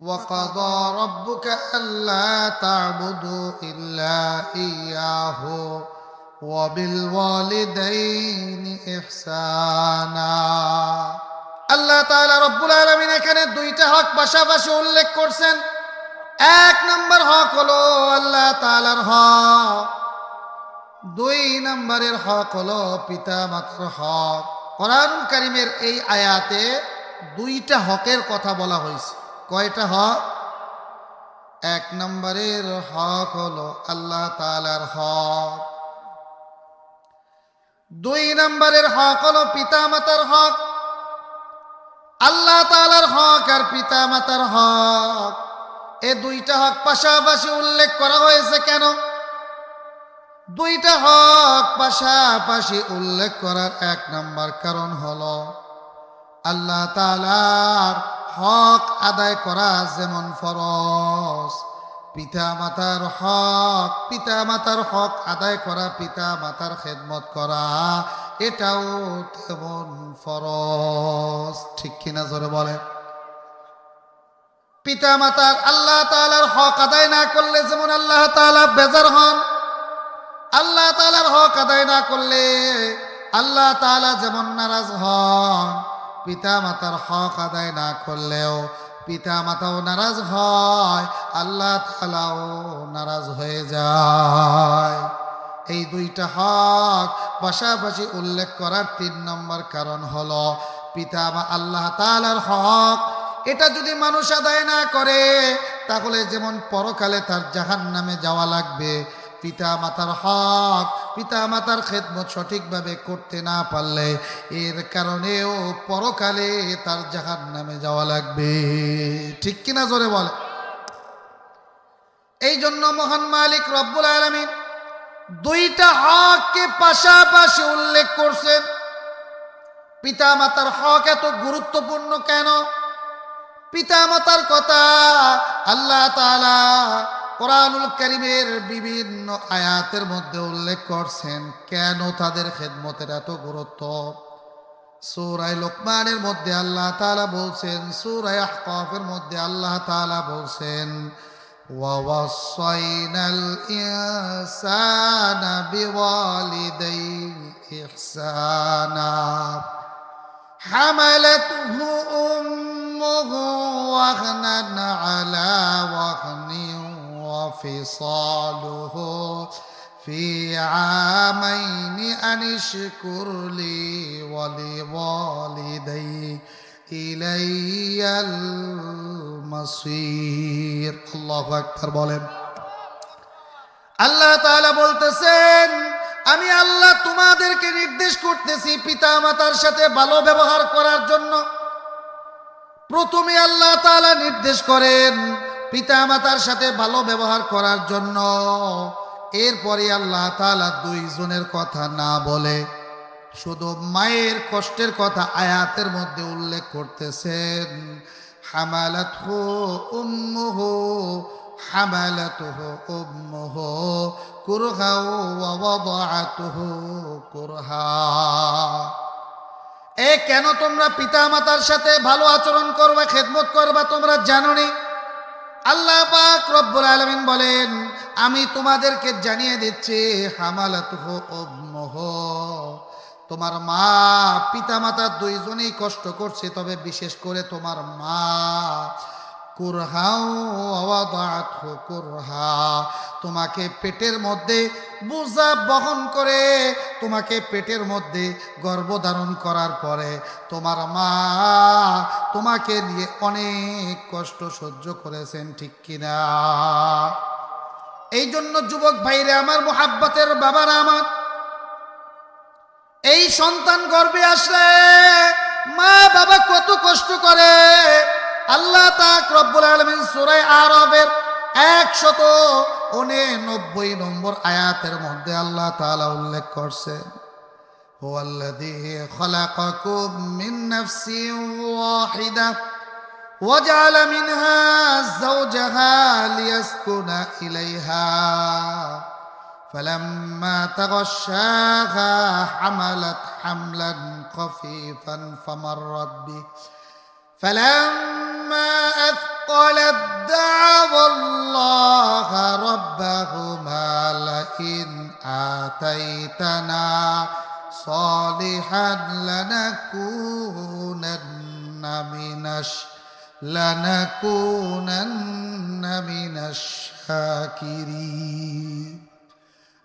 وقضى ربك ألا تعبدوا إلا إياه وبالوالدين إحسانا আল্লাহ তাআলা রব্বুল আলামিন এখানে দুইটা হক পাশাপাশি উল্লেখ করছেন এক নম্বর হক হলো আল্লাহ তাআলার হক দুই নম্বরের হক হলো পিতা মাতার হক কোরআনুল কারিমের এই আয়াতে দুইটা হকের কথা বলা হয়েছে কয়টা হক? এক নম্বরের হক হলো আল্লাহ তালার হক। দুই নম্বরের হক হলো পিতা মাতার হক। আল্লাহ তালার হক আর পিতা মাতার হক। এ দুইটা হক পাশাপাশি উল্লেখ করা হয়েছে কেন? দুইটা হক পাশাপাশি উল্লেখ করার এক নম্বর কারণ হলো আল্লাহ তালার হক আদায় করা যেমন ফরজ। পিতা মাতার হক পিতা মাতার হক আদায় করা পিতা মাতার খেদমত করা, এটাও তেমন ফরজ। ঠিক কিনা জোরে বলে পিতা মাতার আল্লাহ তালার হক আদায় না করলে যেমন আল্লাহ তালা বেজার হন, আল্লাহ তালার হক আদায় না করলে আল্লাহ তালা যেমন নারাজ হন পিতা মাতার হক আদায় না করলেও পিতা মাতাও নারাজ হয়, আল্লাহ তালাও নারাজ হয়ে যায়। এই দুইটা হক পাশাপাশি উল্লেখ করার তিন নম্বর কারণ হলো পিতা মা আল্লাহ তালার হক। এটা যদি মানুষ আদায় না করে, তাহলে যেমন পরকালে তার জাহান নামে যাওয়া লাগবে পিতা মাতার হক পিতা মাতার খেদমত সঠিকভাবে করতে না পারলে এর কারণেও পরকালে তার জাহান নামে যাওয়া লাগবে। ঠিক কিনা জোরে বলে এই জন্য মহান মালিক রব্বুল আলমিন দুইটা হককে পাশাপাশি উল্লেখ করছেন। পিতা মাতার হক এত গুরুত্বপূর্ণ কেন? পিতা মাতার কথা আল্লাহ তাআলা কোরআনুল করিমের বিভিন্ন আয়াতের মধ্যে উল্লেখ করছেন কেন তাদের খেদমতের এত গুরুত্ব সুরাই লোকমানের মধ্যে আল্লাহ তাআলা বলছেন সুরাই আহকাফের মধ্যে আল্লাহ তাআলা বলছেন ووصينا الإنسان بوالديه إحسانا حملته أمه وهنا على وهن وفصاله في عامين أن اشكر لي ولوالدي إلي المصير الله أكبر বলেন আল্লাহ তাআলা বলতেছেন আমি আল্লাহ তোমাদেরকে নির্দেশ করতেছি পিতা মাতার সাথে ভালো ব্যবহার করার জন্য প্রথমে আল্লাহ তাআলা নির্দেশ করেন পিতা মাতার সাথে ভালো ব্যবহার করার জন্য। এরপরে আল্লাহ তালা দুইজনের কথা না বলে শুধু মায়ের কষ্টের কথা আয়াতের মধ্যে উল্লেখ করতেছেন। হামালাত হো উম্মহ, হামালাতহ উম্মহ কুরহাও ওয়াবাতুহ কুরহা। এ কেন তোমরা পিতা মাতার সাথে ভালো আচরণ করবা, খেদমত করবা তোমরা জানো নি? আল্লাহ পাক রব্বুল আলামিন বলেন, আমি তোমাদেরকে জানিয়ে দিচ্ছি, হামালাতুহু তোমার মা পিতা মাতা দুইজনেই কষ্ট করছে, তবে বিশেষ করে তোমার মা। তোমাকে পেটের মধ্যে বোঝা বহন করে, তোমাকে পেটের মধ্যে গর্ভধারণ করার পরে তোমার মা তোমাকে নিয়ে অনেক কষ্ট সহ্য করেছেন, ঠিক কিনা? এই জন্য যুবক ভাইরে, আমার মোহাব্বতের বাবারা আমার, এই সন্তান গর্বে আসলে মা বাবা কত কষ্ট করে। আল্লাহ তাক আলমিন সুরাই আরবের একশত উননব্বই নম্বর আয়াতের মধ্যে আল্লাহ তাআলা উল্লেখ করছেন هو الذي خلقكم من نفس واحدة وجعل منها زوجها ليسكن إليها. فلما تغشاها حملت حملا خفيفا فمرت به. فلما أثقلت دعوا الله ربهما لئن آتيتنا. صالحا لنكونن من الش- لنكونن من الشاكرين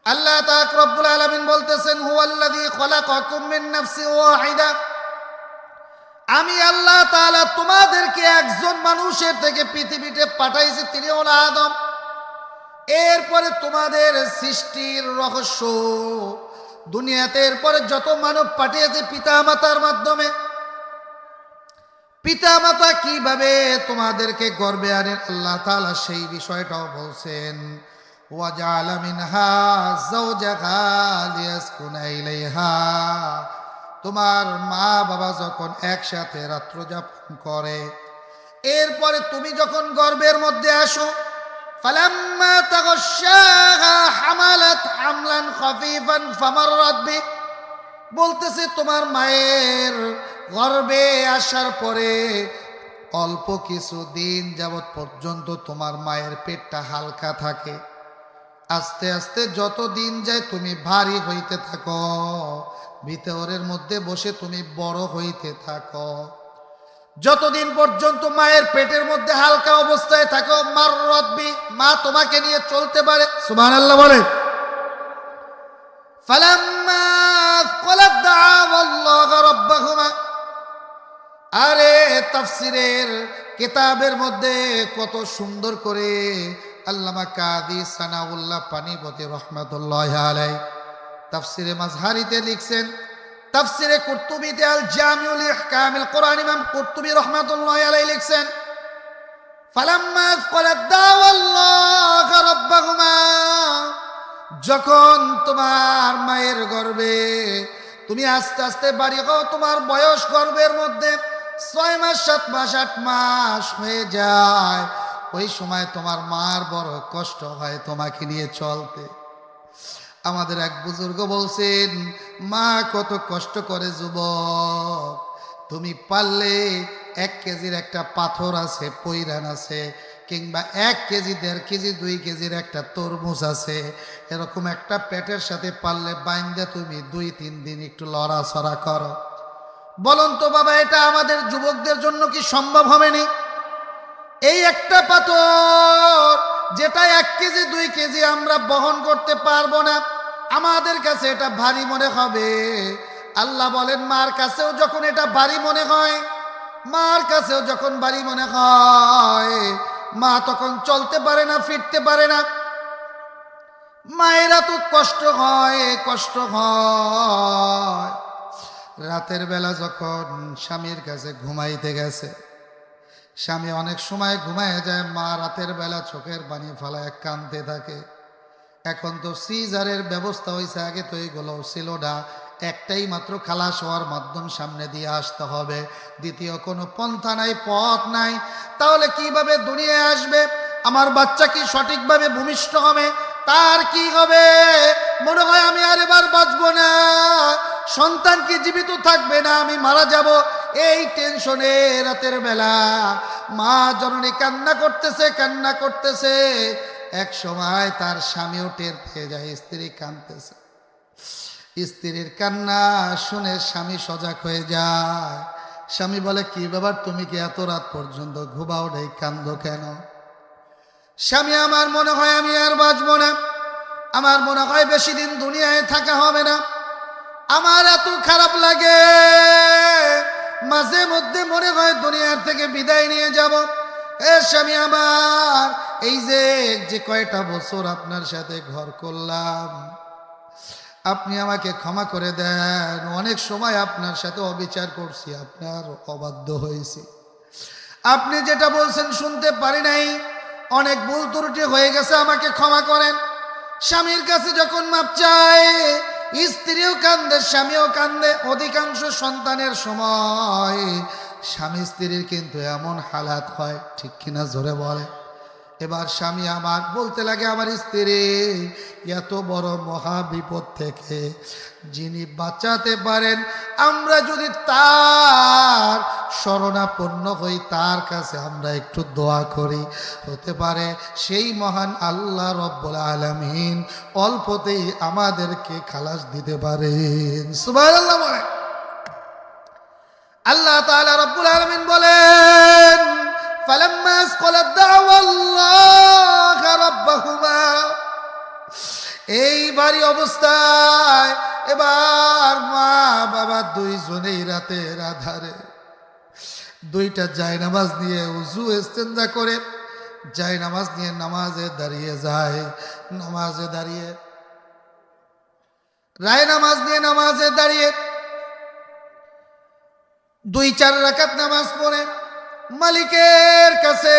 আল্লাহ তাক রব্বুল আলামিন বলতেছেন হুয়াল্লাযী খলাকাকুম মিন নাফসিন ওয়াহিদা আমি আল্লাহ তাআলা তোমাদেরকে একজন মানুষের থেকে পৃথিবীতে পাঠাইছি তিনি হল আদম এরপরে তোমাদের সৃষ্টির রহস্য দুনিয়াতে এরপরে যত মানব পাঠিয়েছে পিতা মাতার মাধ্যমে পিতা মাতা কীভাবে তোমাদেরকে গর্বে আনেন? আল্লাহ তালা সেই বিষয়টাও বলছেন তোমার মা বাবা যখন একসাথে রাত্র যাপন করে, এরপরে তুমি যখন গর্বের মধ্যে আসো فلما تغشاها حملت حملا خفيفا فمرت به বলতেছে তোমার মায়ের গর্ভে আসার পরে অল্প কিছু দিন যাবৎ পর্যন্ত তোমার মায়ের পেটটা হালকা থাকে আস্তে আস্তে যত দিন যায় তুমি ভারী হইতে থাকো ভিতরের মধ্যে বসে তুমি বড় হইতে থাকো যতদিন পর্যন্ত মায়ের পেটের মধ্যে হালকা অবস্থায় থাকো, মার রদবি মা তোমাকে নিয়ে চলতে পারে। সুমান আল্লাহ বলে আরে তাফসিরের কেতাবের মধ্যে কত সুন্দর করে আল্লামা কাদি সানাউল্লাহ পানিপতি রহমাতুল্লাহ আলাই তাফসিরে মাঝহারিতে লিখছেন তাফসিরে কুর্তুবিতে আল জামিউল ইহকামিল কোরআন ইমাম কর্তুবী রহমাতুল্লাহ আলাইহি লিখছেন, ফালাম্মা করাত দাওয়াল্লাহ রাব্বাহুমা যখন তোমার মায়ের গর্বে তুমি আস্তে আস্তে বাড়ি হও তোমার বয়স গর্বের মধ্যে ছয় মাস, সাত মাস, আট মাস হয়ে যায়। ওই সময় তোমার মার বড় কষ্ট হয় তোমাকে নিয়ে চলতে। আমাদের এক বুজুর্গ বলছেন, মা, কত কষ্ট করে যুবক। তুমি পারলে এক কেজির একটা পাথর আছে পৈরান আছে, কিংবা এক কেজি, দেড় কেজি, দুই কেজির একটা তরমুজ আছে। এরকম একটা পেটের সাথে পারলে বাইন্দা তুমি দুই, তিন দিন একটু লড়াছড়া করো। বলুন তো বাবা, এটা আমাদের যুবকদের জন্য কি সম্ভব হবে নি? এই একটা পাথর, যেটা এক কেজি, দুই কেজি আমরা বহন করতে পারব না আমাদের কাছে এটা ভারী মনে হবে। আল্লাহ বলেন, মার কাছেও যখন এটা ভারী মনে হয়, মার কাছেও যখন ভারী মনে হয়, মা তখন চলতে পারে না, ফিরতে পারে না। মায়েরা তো কষ্ট হয় কষ্ট হয়। রাতের বেলা যখন স্বামীর কাছে ঘুমাইতে গেছে, স্বামী অনেক সময় ঘুমায় যায়, মা রাতের বেলা চোখের পানি ফালায় কানতে থাকে। এখন তো সিজারের ব্যবস্থা হয়েছে আগে তো এইগুলো ছিল না। একটাই মাত্র খালাস হওয়ার মাধ্যম সামনে দিয়ে আসতে হবে। দ্বিতীয়, কোনো পন্থা নাই, পথ নাই। তাহলে কীভাবে দুনিয়ায় আসবে? আমার বাচ্চা কি সঠিকভাবে ভূমিষ্ঠ হবে? তার কি হবে? মনে হয় আমি আর এবার বাঁচবো না। সন্তান কি জীবিত থাকবে না? আমি মারা যাব এই টেনশনে রাতের বেলা। মা জননী কান্না করতেছে কান্না করতেছে। এক সময় তার স্বামীও টের পেয়ে যায়, স্ত্রী কাঁদতেছে। স্ত্রীর কান্না শুনে স্বামী সজাগ হয়ে যায়। স্বামী বলে, কি ব্যাপার? তুমি কি এত রাত পর্যন্ত ঘুমাও নেই? কান্দো কেন? স্বামী, আমার মনে হয় আমি আর বাঁচবো না। আমার মনে হয় বেশি দিন দুনিয়ায় থাকা হবে না। আমার এত খারাপ লাগে। মাঝে মধ্যে মনে হয় দুনিয়ার থেকে বিদায় নিয়ে যাব। এ স্বামী আমার, এই যে যে কয়টা বছর আপনার সাথে ঘর করলাম, আপনি আমাকে ক্ষমা করে দেন। অনেক সময় আপনার সাথে অবিচার করছি, আপনার অবাধ্য হয়েছি। আপনি যেটা বলছেন শুনতে পারি নাই, অনেক ভুল ত্রুটি হয়ে গেছে, আমাকে ক্ষমা করেন। স্বামীর কাছে যখন মাপ চায় স্ত্রীও কান্দে, স্বামীও কান্দে, অধিকাংশ সন্তানের সময় স্বামী স্ত্রীর কিন্তু এমন হালাত হয়, ঠিক কিনা জোরে বলে। এবার স্বামী আমার বলতে লাগে, আমার স্ত্রী, এত বড় মহা বিপদ থেকে যিনি বাঁচাতে পারেন, আমরা যদি তার শরণাপন্ন হই, তার কাছে আমরা একটু দোয়া করি। হতে পারে সেই মহান আল্লাহ রব্বুল আলমিন অল্পতেই আমাদেরকে খালাস দিতে পারেন। সুবাহ আল্লাহ রব্বুল আলামিন বলেন রাব্বাহুমা। এইবারই অবস্থায় এবার মা বাবা দুইটা জায়নামাজ নিয়ে উজু ইস্তেঞ্জা করে নিয়ে নামাজে দাঁড়িয়ে যায়, নামাজে দাঁড়িয়ে রায় নামাজ নিয়ে নামাজে দাঁড়িয়ে দুই চার রাকাত নামাজ পড়ে। মালিকের কাছে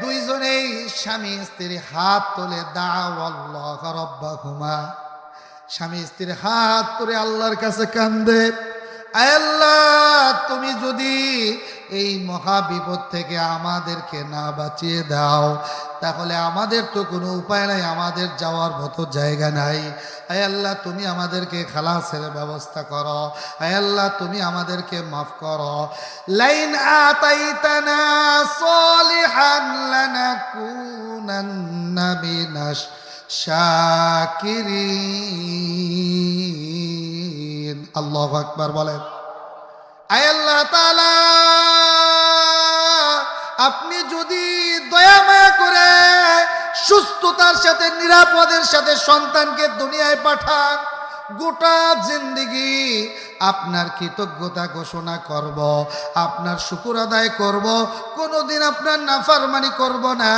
দুইজনেই স্বামী স্ত্রীর হাত তোলে দাওয়াল্লাহুমা স্বামী স্ত্রীর হাত তোলে আল্লাহর কাছে কান্দে। আল্লাহ, তুমি যদি এই মহা বিপদ থেকে আমাদেরকে না বাঁচিয়ে দাও। তাহলে আমাদের তো কোনো উপায় নাই, আমাদের যাওয়ার মতো জায়গা নাই। আয় আল্লাহ, তুমি আমাদেরকে খালাসের ব্যবস্থা করো। আয় আল্লাহ, তুমি আমাদেরকে মাফ করো। লাইন আতাইতানা সলিহান আকবার বলেন। আল্লাহ তাআলা, আপনি যদি দয়া মায়া করে সুস্থতার সাথে, নিরাপদের সাথে সন্তানকে দুনিয়ায় পাঠান, গোটা জিন্দিগি আপনার কৃতজ্ঞতা ঘোষণা করব, আপনার শুকুর আদায় করব, কোনোদিন আপনার নাফারমানি করব না।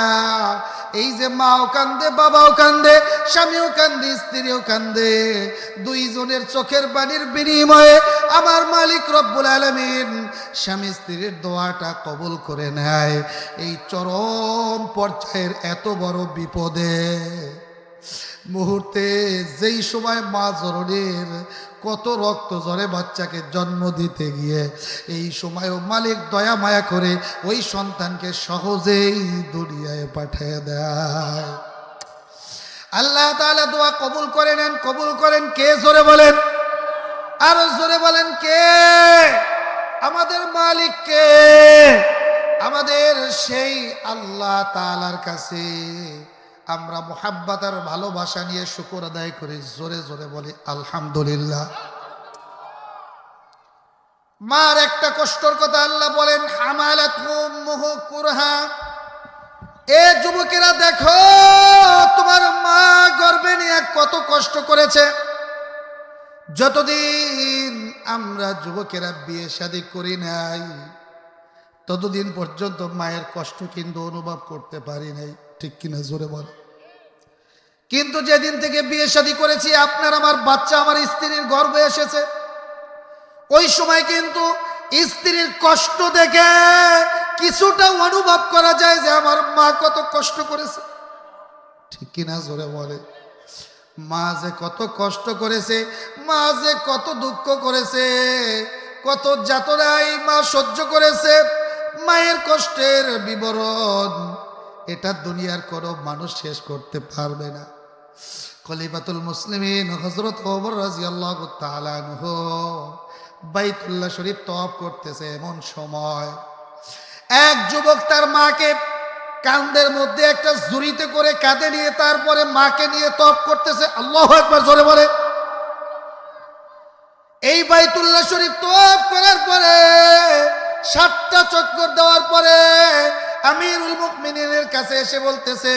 এই যে মাও কান্দে, বাবাও কান্দে, স্বামীও কান্দে, স্ত্রীও কান্দে। দুইজনের চোখের পানির বিনিময়ে আমার মালিক রব্বুল আলমিন স্বামী স্ত্রীর দোয়াটা কবুল করে নেয়। এই চরম পর্যায়ের এত বড় বিপদে মুহূর্তে যেই সময় মা জরনের কত রক্ত ঝরে বাচ্চাকে জন্ম দিতে গিয়ে। এই সময়ও মালিক দয়া মায়া করে ওই সন্তানকে সহজেই দুনিয়ায় পাঠিয়ে দেয়। আল্লাহ তাআলা দোয়া কবুল করে নেন, কবুল করেন কে? জোরে বলেন। আরও জোরে বলেন কে? আমাদের মালিক কে? আমাদের সেই আল্লাহ তাআলার কাছে। আমরা মোহাব্বত আর ভালোবাসা নিয়ে শুকর আদায় করি, জোরে জোরে বলি, আলহামদুলিল্লাহ। মার একটা কষ্টর কথা আল্লাহ বলেন এ যুবকেরা দেখো, তোমার মা গর্বে নিয়ে কত কষ্ট করেছে। যতদিন আমরা যুবকেরা বিয়ে শাদী করি নাই, ততদিন পর্যন্ত মায়ের কষ্ট কিন্তু অনুভব করতে পারি নাই। ঠিক কিনা জোরে বল। কিন্তু যেদিন থেকে বিয়ে শাদী করেছি, আপনার আমার বাচ্চা, আমার স্ত্রীর গর্বে এসেছে। ওই সময় কিন্তু স্ত্রীর কষ্ট দেখে কিছুটা অনুভব করা যায় যে আমার মা কত কষ্ট করেছে। ঠিক কিনা জোরে বলে? মা যে কত কষ্ট করেছে, মা যে কত দুঃখ করেছে, কত যাতনাই মা সহ্য করেছে, মায়ের কষ্টের বিবরণ এটা দুনিয়ার কোনো মানুষ শেষ করতে পারবে না। খলিফাতুল মুসলিমিন হজরত ওমর তাআলা আনহু বাইতুল্লাহ শরীফ তওয়াফ করতেছে এমন সময় এক যুবক তার মাকে কান্দের মধ্যে একটা জুড়িতে করে কাঁধে নিয়ে তারপরে মাকে নিয়ে তপ করতেছে। আল্লাহ একবার জোরে বলে। এই বাইতুল্লাহ শরীফ তপ করার পরে, সাতটা চক্কর দেওয়ার পরে আমিরুল মুকমিনের কাছে এসে বলতেছে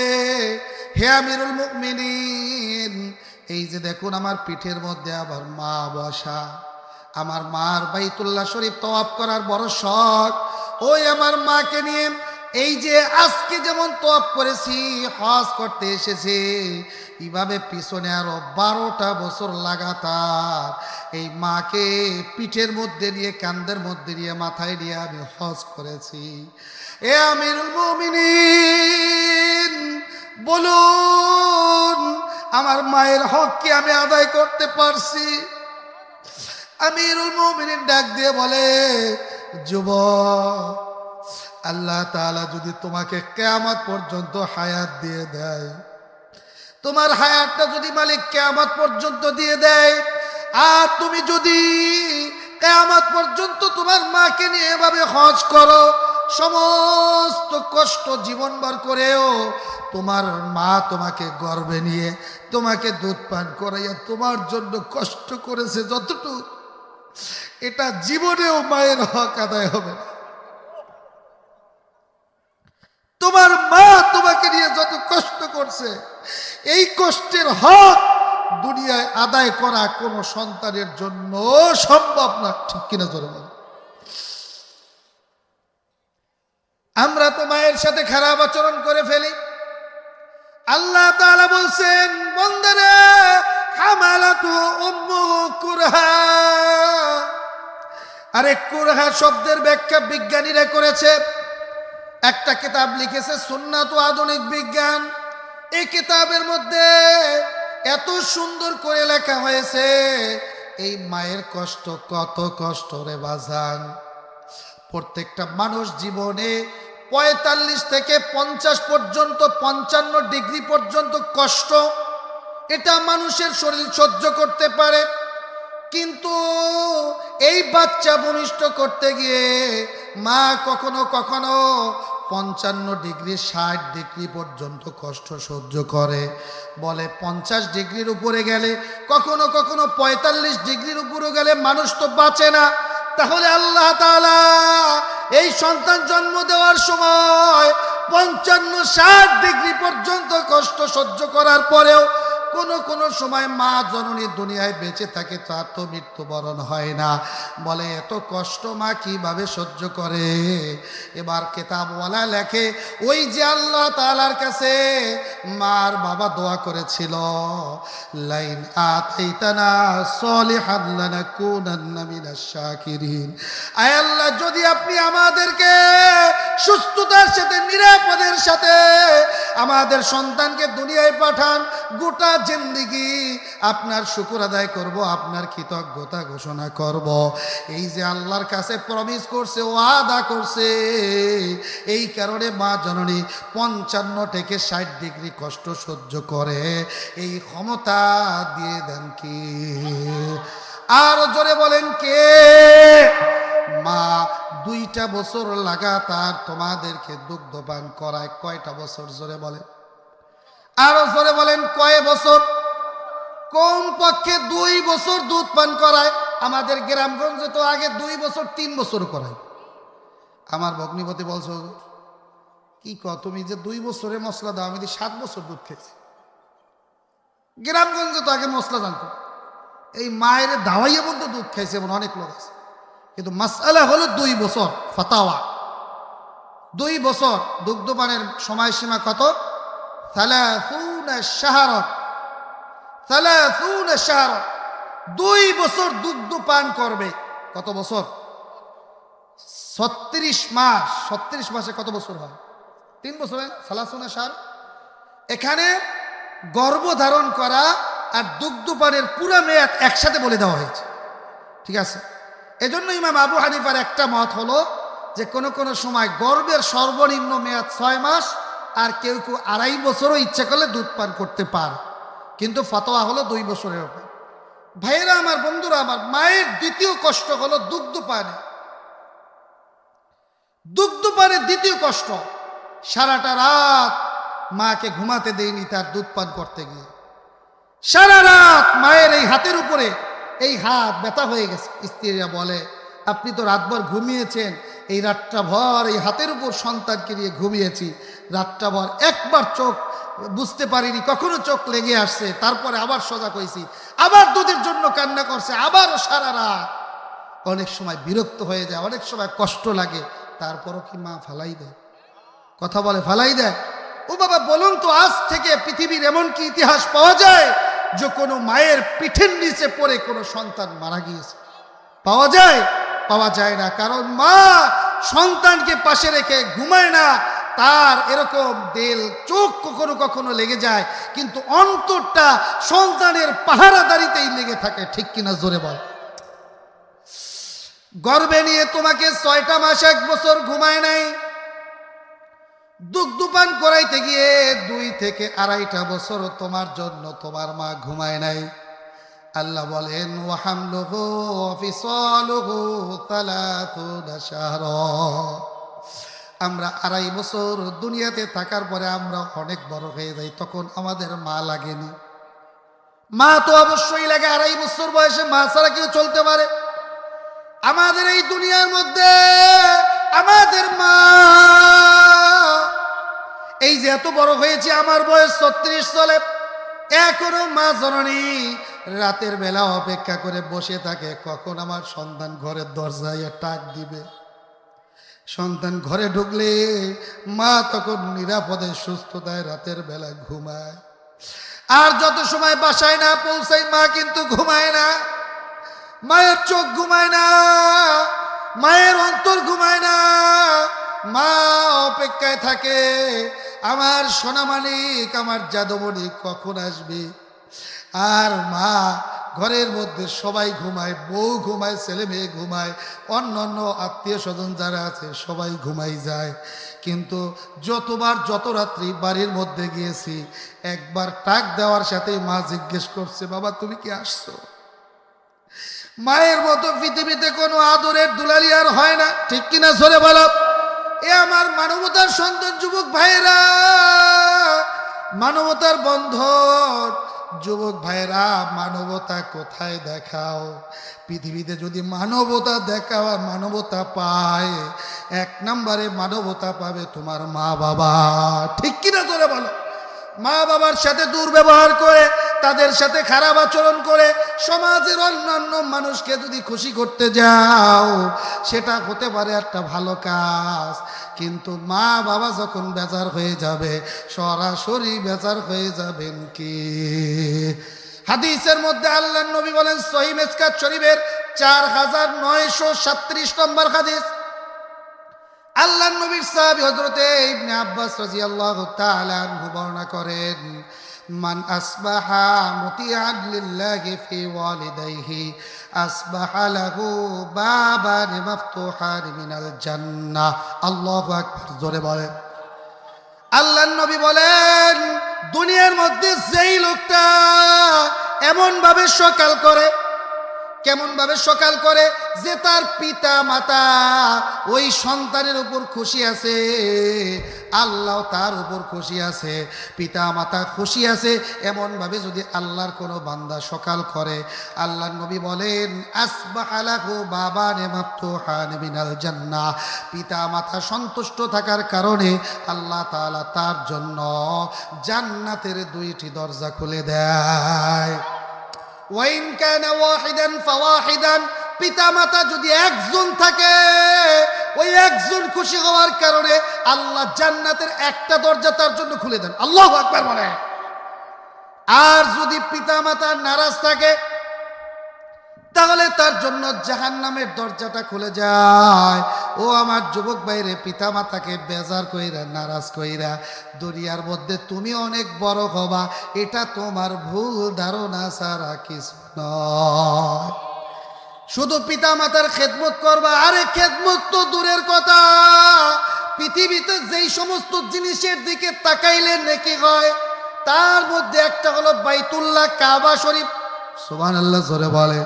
হে আমিরুল মুকমিনিন এই যে দেখুন আমার পিঠের মধ্যে আবার মা বসা, আমার মার বাইতুল্লাহ শরীফ তওয়াব করার বড় শখ। ওই আমার মাকে নিয়ে এই যে আজকে যেমন তপ করেছি, হজ করতে এসেছে, এইভাবে পিছনে আরও বারোটা বছর লাগাতার এই মাকে পিঠের মধ্যে নিয়ে, কান্দের মধ্যে নিয়ে, মাথায় নিয়ে আমি হজ করেছি। এ আমিরুল মুমিনিন বলুন, আমার মায়ের হক কি আমি আদায় করতে পারছি? আমিরুল মুমিনিন ডাক দিয়ে বলে, যুবক, আল্লাহ তাআলা যদি তোমাকে কেয়ামত পর্যন্ত হায়াত দিয়ে দেয়, তোমার হায়াতটা যদি মালিক কেয়ামত পর্যন্ত দিয়ে দেয়, আর তুমি যদি কেয়ামত পর্যন্ত তোমার মাকে নিয়ে এভাবে হজ করো সমস্ত কষ্ট জীবনভর করেও তোমার মা তোমাকে গর্বে নিয়ে তোমাকে দুধ পান করাইয়া তোমার জন্য কষ্ট করেছে যতটুকু, এটা জীবনেও মায়ের হক আদায় হবে তোমার মা তোমাকে নিয়ে যত কষ্ট করছে, এই কষ্টের হক দুনিয়ায় আদায় করা কোনো সন্তানের জন্য সম্ভব না। ঠিক কিনা জোরে বলো আমরা তো মায়ের সাথে খারাপ আচরণ করে ফেলি। আল্লাহ তাআলা বলছেন, বন্দারে, হামালাতু কুরহা। আরে কুরহা শব্দের ব্যাখ্যা বিজ্ঞানীরা করেছে। একটা কিতাব লিখেছে সুন্নাত আধুনিক বিজ্ঞান। এই কিতাবের মধ্যে এত সুন্দর করে লেখা হয়েছে, এই মায়ের কষ্ট কত কষ্ট রে বাজান। প্রত্যেকটা মানুষ জীবনে পঁয়তাল্লিশ থেকে পঞ্চাশ পর্যন্ত, পঞ্চান্ন ডিগ্রি পর্যন্ত কষ্ট। এটা মানুষের শরীর সহ্য করতে পারে। কিন্তু এই বাচ্চা ভূমিষ্ঠ করতে গিয়ে মা কখনো কখনো পঞ্চান্ন ডিগ্রি, ষাট ডিগ্রি পর্যন্ত কষ্ট সহ্য করে। বলে পঞ্চাশ ডিগ্রির উপরে গেলে, কখনো কখনো পঁয়তাল্লিশ ডিগ্রির উপরে গেলে মানুষ তো বাঁচে না। তাহলে আল্লাহ তাআলা এই সন্তান জন্ম দেওয়ার সময় পঞ্চান্ন ষাট ডিগ্রি পর্যন্ত কষ্ট সহ্য করার পরেও কোনো কোনো সময় মা জননী দুনিয়ায় বেঁচে থাকে, তার তো মৃত্যুবরণ হয় না। বলে, এত কষ্ট মা কীভাবে সহ্য করে? এবার কেতাবওয়ালা লেখে, ওই যে আল্লাহ তালার কাছে মার বাবা দোয়া করেছিল, লাইন যদি আপনি আমাদেরকে সুস্থতার সাথে, নিরাপদের সাথে আমাদের সন্তানকে দুনিয়ায় পাঠান, গোটা জিন্দিগি আপনার শুকুর আদায় করব, আপনার কৃতজ্ঞতা ঘোষণা করব। এই যে আল্লাহর কাছে প্রমিস করছে ও আদা করছে, এই কারণে মা জননী পঞ্চান্ন থেকে ষাট ডিগ্রি কষ্ট সহ্য করে। এই ক্ষমতা দিয়ে দেন কি? আর জোরে বলেন কে? মা, দুইটা বছর লাগাতার তোমাদেরকে দুগ্ধ পান করায়, কয়টা বছর জোরে বলেন? আরও জোরে বলেন, কয় বছর? কম পক্ষে দুই বছর দুধ পান করায়, আমাদের গ্রামগঞ্জে তো আগে দুই বছর, তিন বছর করায়। আমার ভগ্নিপতি বলছো কি ক, তুমি যে দুই বছরে মশলা দাও, আমি যে সাত বছর দুধ খেয়েছি। গ্রামগঞ্জে তো আগে মশলা জানতো। এই মায়ের দাওয়াইয়ে বলতে দুধ খাইছে এমন অনেক লোক আছে। কিন্তু মাসালা হলো দুই বছর, ফাতাওয়া। দুই বছর দুগ্ধপানের সময়সীমা কত? দুই বছর দুগ্ধ পান করবে, কত বছর? ছত্রিশ মাস, ছত্রিশ মাসে কত বছর হয়? তিন বছর সালাসুনা সার এখানে গর্ভধারণ করা আর দুগ্ধ পানের পুরা মেয়াদ একসাথে বলে দেওয়া হয়েছে। ঠিক আছে? এজন্য ইমাম আবু হানিফার একটা মত হলো যে কোনো কোনো সময় গর্ভের সর্বনিম্ন মেয়াদ ছয় মাস আর কেউ কেউ আড়াই বছরও ইচ্ছা করলে দুধ পান করতে পার। কিন্তু ফতোয়া হলো দুই বছরের ওপর। ভাইয়েরা আমার, বন্ধুরা আমার, মায়ের দ্বিতীয় কষ্ট হলো দুগ্ধ পানে। দুগ্ধ পানের দ্বিতীয় কষ্ট, সারাটা রাত মাকে ঘুমাতে দেয়নি তার দুধ পান করতে গিয়ে। সারা রাত মায়ের এই হাতের উপরে এই হাত ব্যথা হয়ে গেছে। স্ত্রীরা বলে, আপনি তো রাতভর ঘুমিয়েছেন। এই রাতটা ভর, এই হাতের উপর সন্তানকে নিয়ে ঘুমিয়েছি। রাতটা ভর একবার চোখ, বুঝতে পারিনি কখনো চোখ লেগে আসছে। তারপরে আবার সজাগ হয়েছি। আবার দুধের জন্য কান্না করছে আবারও সারা রাত। অনেক সময় বিরক্ত হয়ে যায়, অনেক সময় কষ্ট লাগে। তারপরও কি মা ফালাই দেয়? কথা বলে, ফালাই দেয়? ও বাবা, বলুন তো, আজ থেকে পৃথিবীর এমন কি ইতিহাস পাওয়া যায় যে কোনো মায়ের পিঠের নিচে পড়ে কোনো সন্তান মারা গিয়েছে। পাওয়া যায়? পাওয়া যায় না। কারণ মা সন্তানকে পাশে রেখে ঘুমায় না। তার এরকম দেল চোখ কখনো কখনো লেগে যায়, কিন্তু অন্তরটা সন্তানের পাহারাদারিতেই লেগে থাকে। ঠিক কিনা জোরে বল। গর্বে নিয়ে তোমাকে ছয়টা মাস এক বছর ঘুমায় নাই। দুগ্ধপান করাইতে গিয়ে দুই থেকে আড়াইটা বছর তোমার জন্য তোমার মা ঘুমায় নাই। আল্লাহ বলেন আমরা আড়াই বছর দুনিয়াতে থাকার পরে আমরা অনেক বড় হয়ে যাই, তখন আমাদের মা লাগেনি। মা তো অবশ্যই লাগে, আড়াই বছর বয়সে মা ছাড়া কেউ চলতে পারে। আমাদের এই দুনিয়ার মধ্যে আমাদের মা এই যে এত বড় হয়েছে, আমার বয়স ছত্রিশ চলে এখনও মা জননী রাতের বেলা অপেক্ষা করে বসে থাকে। কখন আমার সন্তান ঘরের দরজায় টাক দিবে? সন্তান ঘরে ঢুকলে মা তখন নিরাপদে, সুস্থতায় রাতের বেলা ঘুমায়। আর যত সময় বাসায় না পৌঁছায়, মা কিন্তু ঘুমায় না। মায়ের চোখ ঘুমায় না, মায়ের অন্তর ঘুমায় না। মা অপেক্ষায় থাকে আমার সোনামানিক আমার যাদবনী কখন আসবে? আর মা, ঘরের মধ্যে সবাই ঘুমায়, বউ ঘুমায়, ছেলে মেয়ে ঘুমায়, অন্য অন্য আত্মীয় স্বজন যারা আছে, সবাই ঘুমাই যায়। কিন্তু যতবার যত রাত্রি বাড়ির মধ্যে গিয়েছি, একবার টাক দেওয়ার সাথে মা জিজ্ঞেস করছে, বাবা, তুমি কি আসছো? মায়ের মতো পৃথিবীতে কোনো আদরের দুলালি আর হয় না। ঠিক কিনা? সরে বলো। এ আমার মানবতার সন্তান, যুবক ভাইরা মানবতার বন্ধন। যুবক ভাইরা মানবতা কোথায় দেখাও? পৃথিবীতে যদি মানবতা দেখাও আর মানবতা পায়, এক নম্বরে মানবতা পাবে তোমার মা বাবা ঠিক কিনা তোরা বলো? মা বাবার সাথে দুর্ব্যবহার করে, তাদের সাথে খারাপ আচরণ করে, সমাজের অন্যান্য মানুষকে যদি খুশি করতে যাও, সেটা হতে পারে একটা ভালো কাজ। কিন্তু মা বাবা যখন বেজার হয়ে যাবে, সরাসরি বেজার হয়ে যাবেন কি? হাদিসের মধ্যে আল্লাহ নবী বলেন সহিম এসকাত শরীফের চার হাজার নয়শো সাত্রিশ নম্বর হাদিস। আল্লাহ নবীর সাহাবী হযরতে ইবনে আব্বাস রাদিয়াল্লাহু তাআলা আনহু বর্ণনা করেন, মান আসবাহা মুতিআন লিল্লাহি ফি ওয়ালিদাইহি, আসবাহা লাহু বাবান মাফতুহান মিনাল জান্নাহ। আল্লাহু আকবার, জোরে বলেন। আল্লাহ নবী বলেন, দুনিয়ার মধ্যে যেই লোকটা এমন ভাবে সকাল করে কেমন ভাবে সকাল করে? যে তার পিতা মাতা ওই সন্তানের উপর খুশি আছে, আল্লাহ তার উপর খুশি আছে পিতা মাতা খুশি আছে এমন ভাবে যদি আল্লাহর কোনো বান্দা সকাল করে, আল্লাহ নবী বলেন বাবা নেমাত্তান মিনাল জান্নাহ। পিতা মাতা সন্তুষ্ট থাকার কারণে আল্লাহ তাআলা তার জন্য জান্নাতের দুইটি দরজা খুলে দেয়। ওয়াইন কানা ওয়াহিদান ফাওয়াহিদান, পিতামাতা যদি একজন থাকে, ওই একজন খুশি হওয়ার কারণে আল্লাহ জান্নাতের একটা দরজা তার জন্য খুলে দেন। আল্লাহ আকবার বলে। আর যদি পিতামাতা নারাজ থাকে, তাহলে তার জন্য জাহান নামের দরজাটা খুলে যায়। ও আমার যুবক বাইরে পিতা মাতাকে বেজার কইরা, নারাজ কইরা, দুনিয়ার মধ্যে তুমি অনেক বড় হবা, এটা তোমার ভুল ধারণা ছাড়া কিছু নয়। শুধু পিতা মাতার খেদমত করবা, আরে খেদমত তো দূরের কথা। পৃথিবীতে যেই সমস্ত জিনিসের দিকে তাকাইলে নেকি হয়, তার মধ্যে একটা হলো বাইতুল্লাহ কাবা শরীফ। সুবান আল্লাহ জোরে বলে।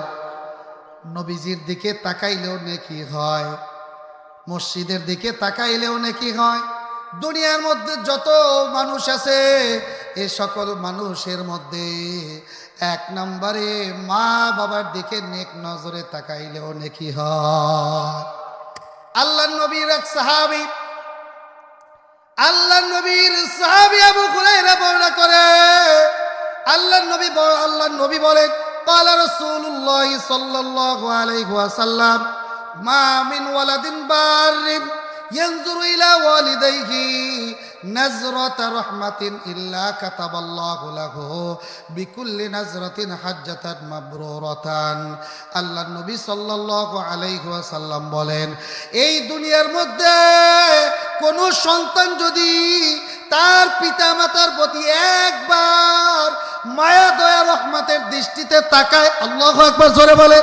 নবীজির দিকে তাকাইলেও নেকি হয়। মসজিদের দিকে তাকাইলেও নেকি হয় দুনিয়ার মধ্যে যত মানুষ আছে এ সকল মানুষের মধ্যে এক নম্বরে মা বাবার দিকে নেক নজরে তাকাইলেও নেকি হয় আল্লাহ নবীর এক সাহাবি আল্লাহ নবীর সাহাবি আবু হুরায়রা বর্ণনা করে আল্লাহ নবী ব- আল্লাহ নবী বলেন قال رسول الله صلى الله عليه وسلم ما من ولد بار ينظر إلى والديه نزرة رحمة إلا كتب الله له بكل نزرة حجة مبرورة আল্লাহ নবী সাল্লাল্লাহু আলাইহি ওয়াসাল্লাম বলেন এই দুনিয়ার মধ্যে কোন সন্তান যদি তার পিতামাতার প্রতি একবার মায়া দয়া রহমতের দৃষ্টিতে তাকায় আল্লাহ একবার জোরে বলে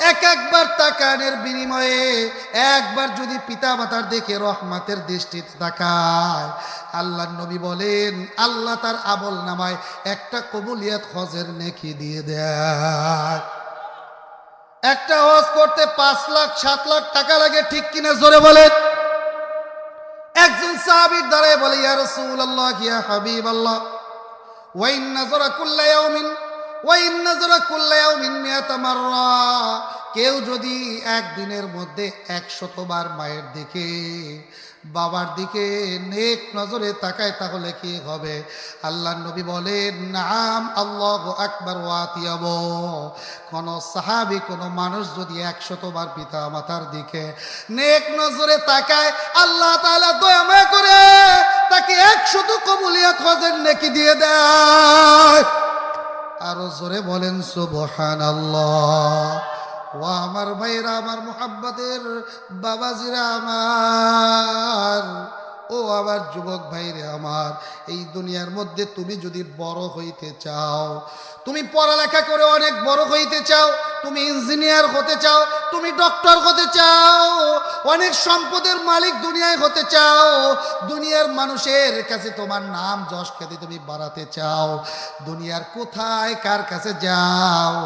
এক একবার তাকানের বিনিময়ে, একবার যদি পিতা মাতার দেখে রহমাতের দৃষ্টিতে তাকায় আল্লাহ নবী বলেন, আল্লাহ তার আমল নামায় একটা কবুলিয়াত হজের নেকি দিয়ে দেয়। একটা হজ করতে পাঁচ লাখ, সাত লাখ টাকা লাগে, ঠিক কিনা জোরে বলেন? একজন সাহাবীর দ্বারাই বলে, ইয়া রাসূলুল্লাহ, ইয়া হাবিবাল্লাহ, ওয়া ইন নাযরা কুল্লা ইয়াউমিন। কেউ যদি একদিনের মধ্যে একশতবার মায়ের দিকে, বাবার দিকে নেক নজরে তাকায়, তাহলে কি হবে? আল্লাহ নবী বলেন, নাম আল্লাহ আকবর ওয়াতিয়াব কোন সাহাবি, কোন মানুষ যদি একশতবার পিতা মাতার দিকে নেক নজরে তাকায়, আল্লাহ তাআলা দয়াময় করে তাকে একশত কবুলিয়াত হজের নেকি দিয়ে দেয়। আরও জোরে বলেন সুবহান ও আমার ভাইরা, আমার মোহাব্বতের বাবাজিরা আমার, ও আমার যুবক ভাইরে আমার, এই দুনিয়ার মধ্যে তুমি যদি বড় হইতে চাও তুমি পড়ালেখা করে অনেক বড় হইতে চাও, তুমি ইঞ্জিনিয়ার হতে চাও, তুমি ডক্টর হতে চাও, অনেক সম্পদের মালিক দুনিয়ায় হতে চাও, দুনিয়ার মানুষের কাছে তোমার নাম যশ খ্যাতি তুমি বাড়াতে চাও, দুনিয়ার কোথায় কার কাছে যাও,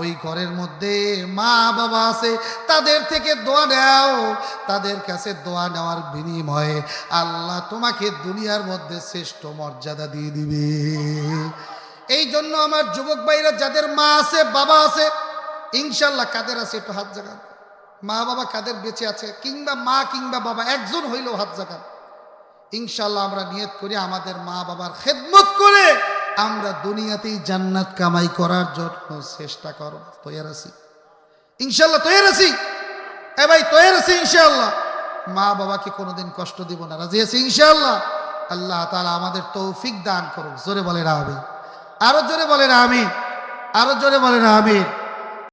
ওই ঘরের মধ্যে মা বাবা আছে, তাদের থেকে দোয়া নেও, তাদের কাছে দোয়া নেওয়ার বিনিময়ে আল্লাহ তোমাকে দুনিয়ার মধ্যে শ্রেষ্ঠ মর্যাদা দিয়ে দিবে। এই জন্য আমার যুবক ভাইরা, যাদের মা আছে, বাবা আছে ইনশাল্লাহ কাদের আছে একটু হাত জাগান। মা বাবা কাদের বেঁচে আছে, কিংবা মা কিংবা বাবা, একজন হইলেও হাত জাগান। ইনশাল্লাহ আমরা নিয়ত করি আমাদের মা বাবার খেদমত করে আমরা দুনিয়াতেই জান্নাত কামাই করার জন্য চেষ্টা করব। তৈয়ার আছি। ইনশাল্লাহ তৈয়ার আছি। এ ভাই, তৈয়ার আছি ইনশাল্লাহ মা বাবাকে কোনোদিন কষ্ট দিব না। রাজি আছি ইনশাল্লাহ আল্লাহ তাআলা আমাদের তৌফিক দান করুক। জোরে বলে আমি আরও জোরে বলেন আমিন। আমি আরও জোরে বলেন আমিন। আমি